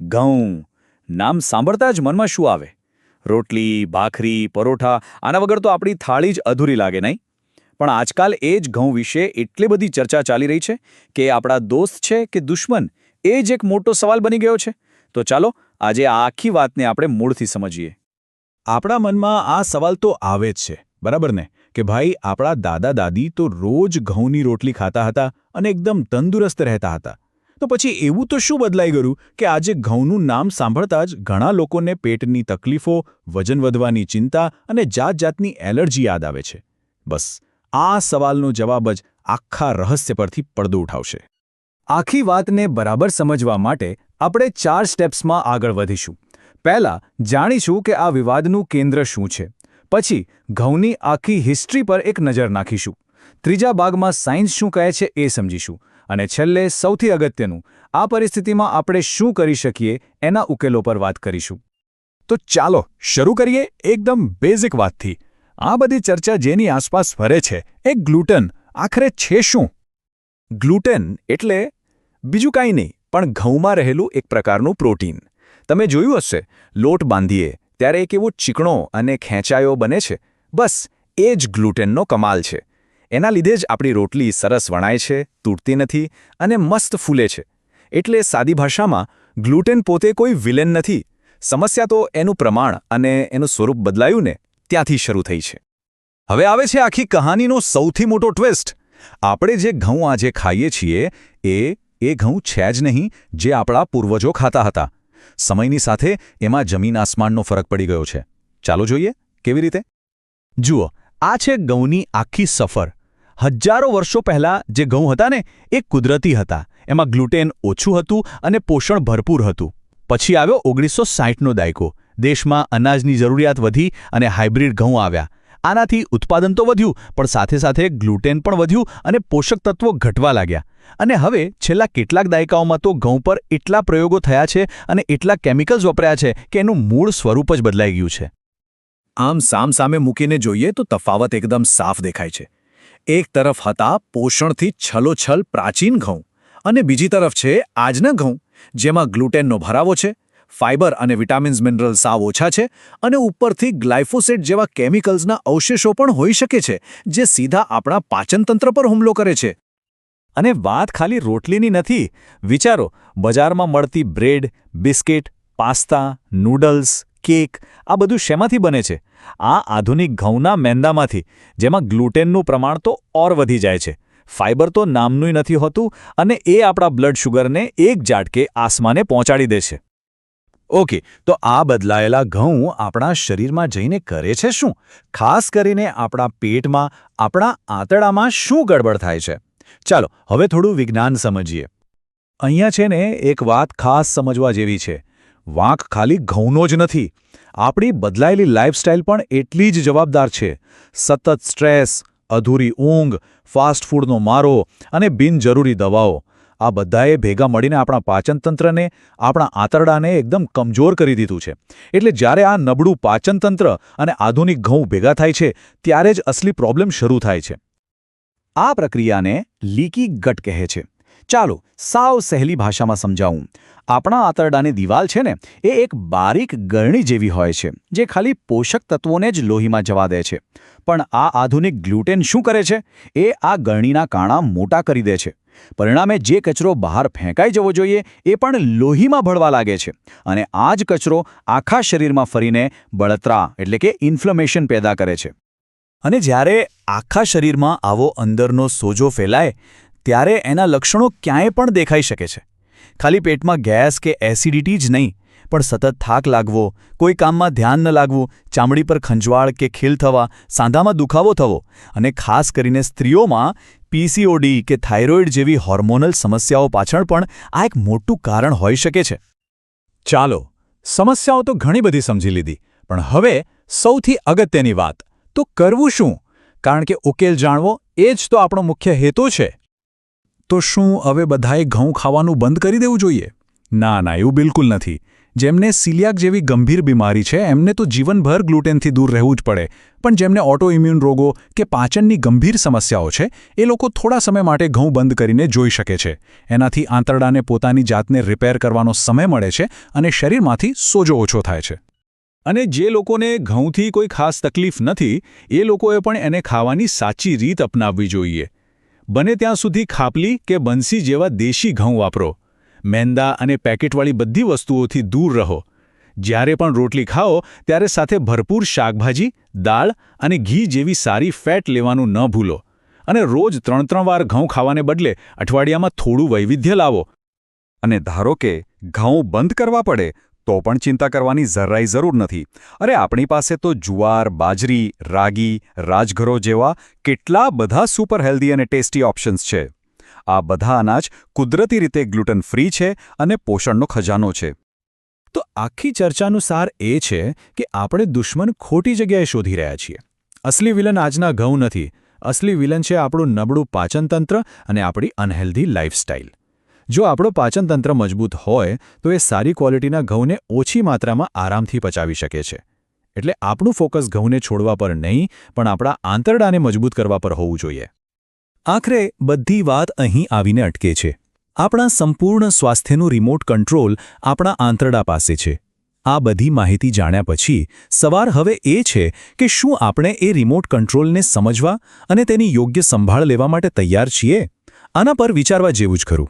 ઘઉં. નામ સાંભળતા જ મનમાં શું આવે? રોટલી, ભાખરી, પરોઠા, આના વગર તો આપણી થાળી જ અધૂરી લાગે, નહીં? પણ આજકાલ એ જ ઘઉં વિશે એટલી બધી ચર્ચા ચાલી રહી છે કે આપણા દોસ્ત છે કે દુશ્મન, એ જ એક મોટો સવાલ બની ગયો છે. તો ચાલો, આજે આ આખી વાતને આપણે મૂળથી સમજીએ. આપણા મનમાં આ સવાલ તો આવે જ છે, બરાબર ને? કે ભાઈ, આપણા દાદા દાદી તો રોજ ઘઉંની રોટલી ખાતા હતા અને એકદમ તંદુરસ્ત રહેતા હતા. તો પછી એવું તો શું બદલાઈ ગયું કે આજે ઘઉંનું નામ સાંભળતા જ ઘણા લોકોને પેટની તકલીફો, વજન વધવાની ચિંતા અને જાત જાતની એલર્જી યાદ આવે છે. બસ, આ સવાલનો જવાબ જ આખા રહસ્ય પરથી પડદો ઉઠાવશે. આખી વાતને બરાબર સમજવા માટે આપણે ચાર સ્ટેપ્સમાં આગળ વધીશું. પહેલા, જાણીશું કે આ વિવાદનું કેન્દ્ર શું છે. પછી, ઘઉંની આખી હિસ્ટ્રી પર એક નજર નાખીશું. ત્રીજા ભાગમાં સાયન્સ શું કહે છે એ સમજીશું. અને છેલ્લે સૌથી અગત્યનું, આ પરિસ્થિતિમાં આપણે શું કરી શકીએ એના ઉકેલો પર વાત કરીશું. તો ચાલો, શરૂ કરીએ એકદમ બેઝિક વાતથી. આ બધી ચર્ચા જેની આસપાસ ફરે છે, એ ગ્લુટન આખરે છે શું? ગ્લુટેન એટલે બીજું કાંઈ નહીં, પણ ઘઉંમાં રહેલું એક પ્રકારનું પ્રોટીન તમે જોયું હશે, લોટ બાંધીએ, ત્યારે એક એવો ચીકણો અને ખેંચાયો બને છે. બસ, એ જ ગ્લુટેનનો કમાલ છે. એના લીધે જ આપણી રોટલી સરસ વણાય છે, તૂટતી નથી અને મસ્ત ફૂલે છે. એટલે સાદી ભાષામાં, ગ્લુટેન પોતે કોઈ વિલેન નથી. સમસ્યા તો એનું પ્રમાણ અને એનું સ્વરૂપ બદલાયું ને ત્યાંથી શરૂ થઈ છે. હવે આવે છે આખી કહાનીનો સૌથી મોટો ટ્વિસ્ટ આપણે જે ઘઉં આજે ખાઈએ છીએ, એ એ ઘઉં છે જ નહીં, જે આપણા પૂર્વજો ખાતા હતા. સમયની સાથે એમાં જમીન આસમાનનો ફરક પડી ગયો છે. ચાલો જોઈએ, કેવી રીતે? જુઓ, આ છે ઘઉંની આખી સફર. હજારો વર્ષો પહેલાં જે ઘઉં હતા ને, એ કુદરતી હતા. એમાં ગ્લુટેન ઓછું હતું અને પોષણ ભરપૂર હતું. પછી આવ્યો ઓગણીસો સાહીઠનો દાયકો. દેશમાં અનાજની જરૂરિયાત વધી અને હાઇબ્રિડ ઘઉં આવ્યા. આનાથી ઉત્પાદન તો વધ્યું, પણ સાથે સાથે ગ્લુટેન પણ વધ્યું અને પોષક તત્વો ઘટવા લાગ્યા. અને હવે છેલ્લા કેટલાક દાયકાઓમાં તો ઘઉં પર એટલા પ્રયોગો થયા છે અને એટલા કેમિકલ્સ વપરાયા છે કે એનું મૂળ સ્વરૂપ જ બદલાઈ ગયું છે. આમ સામ સામે મૂકીને જોઈએ તો તફાવત એકદમ સાફ દેખાય છે. એક તરફ હતા પોષણથી છલોછલ પ્રાચીન ઘઉં અને બીજી તરફ છે આજના ઘઉં, જેમાં ગ્લુટેનનો ભરાવો છે, ફાઇબર અને વિટામિન્સ મિનરલ સાવ ઓછા છે અને ઉપરથી ગ્લાયફોસેટ જેવા કેમિકલ્સના અવશેષો પણ હોઈ શકે છે, જે સીધા આપણા પાચનતંત્ર પર હુમલો કરે છે. અને વાત ખાલી રોટલીની નથી, વિચારો, બજારમાં મળતી bread, biscuit, pasta, noodles cake, આ બધું શેમાંથી બને છે? આ આધુનિક ઘઉંના મેંદામાંથી, જેમાં ગ્લુટેનનું પ્રમાણ તો ઓર વધી જાય છે. ફાઇબર તો નામનું નથી હોતું અને એ આપણા બ્લડ શુગરને એક ઝાટકે આસમાને પહોંચાડી દે છે. ઓકે, તો આ બદલાયેલા ઘઉં આપણા શરીરમાં જઈને કરે છે શું? ખાસ કરીને આપણા પેટમાં, આપણા આંતડામાં શું ગડબડ થાય છે? ચાલો, હવે થોડું વિજ્ઞાન સમજીએ. અહીંયા છે ને એક વાત ખાસ સમજવા જેવી છે. વાંક ખાલી ઘઉંનો જ નથી. આપણી બદલાયેલી લાઇફસ્ટાઇલ પણ એટલી જ જવાબદાર છે. સતત સ્ટ્રેસ, અધૂરી ઊંઘ, ફાસ્ટ ફૂડનો મારો અને બિનજરૂરી દવાઓ. આ બધાએ ભેગા મળીને આપણા પાચનતંત્રને, આપણા આંતરડાને એકદમ કમજોર કરી દીધું છે. એટલે જ્યારે આ નબળું પાચનતંત્ર અને આધુનિક ઘઉં ભેગા થાય છે, ત્યારે જ અસલી પ્રોબ્લેમ શરૂ થાય છે. આ પ્રક્રિયાને લીકી ગટ કહે છે. ચાલો સાવ સહેલી ભાષામાં સમજાવું. આપણા આંતરડાની દિવાલ છે ને, એ એક બારીક ગરણી જેવી હોય છે, જે ખાલી પોષક તત્વોને જ લોહીમાં જવા દે છે. પણ આ આધુનિક ગ્લુટેન શું કરે છે? એ આ ગરણીના કાણા મોટા કરી દે છે. પરિણામે જે કચરો બહાર ફેંકાઈ જવો જોઈએ, એ પણ લોહીમાં ભળવા લાગે છે. અને આ જ કચરો આખા શરીરમાં ફરીને બળતરા એટલે કે ઇન્ફ્લેમેશન પેદા કરે છે. અને જ્યારે આખા શરીરમાં આવો અંદરનો સોજો ફેલાય ત્યારે એના લક્ષણો ક્યાંય પણ દેખાઈ શકે છે. ખાલી પેટમાં ગેસ કે એસિડિટી જ નહીં, પણ સતત થાક લાગવો, કોઈ કામમાં ધ્યાન ન લાગવું, ચામડી પર ખંજવાળ કે ખીલ થવા, સાંધામાં દુખાવો થવો અને ખાસ કરીને સ્ત્રીઓમાં પીસીઓડી કે થાઇરોઇડ જેવી હોર્મોનલ સમસ્યાઓ પાછળ પણ આ એક મોટું કારણ હોઈ શકે છે. ચાલો, સમસ્યાઓ તો ઘણી બધી સમજી લીધી, પણ હવે સૌથી અગત્યની વાત, તો કરવું શું? કારણ કે ઉકેલ જાણવો એ જ તો આપણો મુખ્ય હેતુ છે. તો શું હવે બધાએ ઘઉં ખાવાનું બંધ કરી દેવું જોઈએ? ના ના, એવું બિલકુલ નથી. જેમને સિલિયાક જેવી ગંભીર બીમારી છે, એમને તો જીવનભર ગ્લુટેનથી દૂર રહેવું જ પડે. પણ જેમને ઓટો ઇમ્યુન રોગો કે પાચનની ગંભીર સમસ્યાઓ છે, એ લોકો થોડા સમય માટે ઘઉં બંધ કરીને જોઈ શકે છે. એનાથી આંતરડાને પોતાની જાતને રિપેર કરવાનો સમય મળે છે અને શરીરમાંથી સોજો ઓછો થાય છે. અને જે લોકોને ઘઉંથી કોઈ ખાસ તકલીફ નથી, એ લોકોએ પણ એને ખાવાની સાચી રીત અપનાવવી જોઈએ. બને ત્યાં સુધી ખાપલી કે બંસી જેવા દેશી ઘઉં વાપરો. મેંદા અને પેકેટવાળી બધી વસ્તુઓથી દૂર રહો. જ્યારે પણ રોટલી ખાઓ, ત્યારે સાથે ભરપૂર શાકભાજી, દાળ અને ઘી જેવી સારી ફેટ લેવાનું ન ભૂલો. અને રોજ ત્રણ ત્રણ વાર ઘઉં ખાવાને બદલે અઠવાડિયામાં થોડું વૈવિધ્ય લાવો. અને ધારો કે ઘઉં બંધ કરવા પડે તો પણ ચિંતા કરવાની જરાય જરૂર નથી. અરે, આપણી પાસે તો જુવાર, બાજરી, રાગી, રાજઘરો જેવા કેટલા બધા સુપર હેલ્ધી અને ટેસ્ટી ઓપ્શન્સ છે. આ બધા અનાજ કુદરતી રીતે ગ્લુટન ફ્રી છે અને પોષણનો ખજાનો છે. તો આખી ચર્ચાનું સાર એ છે કે આપણે દુશ્મન ખોટી જગ્યાએ શોધી રહ્યા છીએ. અસલી વિલન આજના ઘઉં નથી. અસલી વિલન છે આપણું નબળું પાચનતંત્ર અને આપણી અનહેલ્ધી લાઇફસ્ટાઇલ જો આપણો પાચનતંત્ર મજબૂત હોય, તો એ સારી ક્વોલિટીના ઘઉંને ઓછી માત્રામાં આરામથી પચાવી શકે છે. એટલે આપણું ફોકસ ઘઉંને છોડવા પર નહીં, પણ આપણા આંતરડાને મજબૂત કરવા પર હોવું જોઈએ. આખરે, બધી વાત અહીં આવીને અટકે છે. આપણા સંપૂર્ણ સ્વાસ્થ્યનું રિમોટ કંટ્રોલ આપણા આંતરડા પાસે છે. આ બધી માહિતી જાણ્યા પછી, સવાર હવે એ છે કે શું આપણે એ રિમોટ કંટ્રોલને સમજવા અને તેની યોગ્ય સંભાળ લેવા માટે તૈયાર છીએ? આના પર વિચારવા જેવું જ ખરું.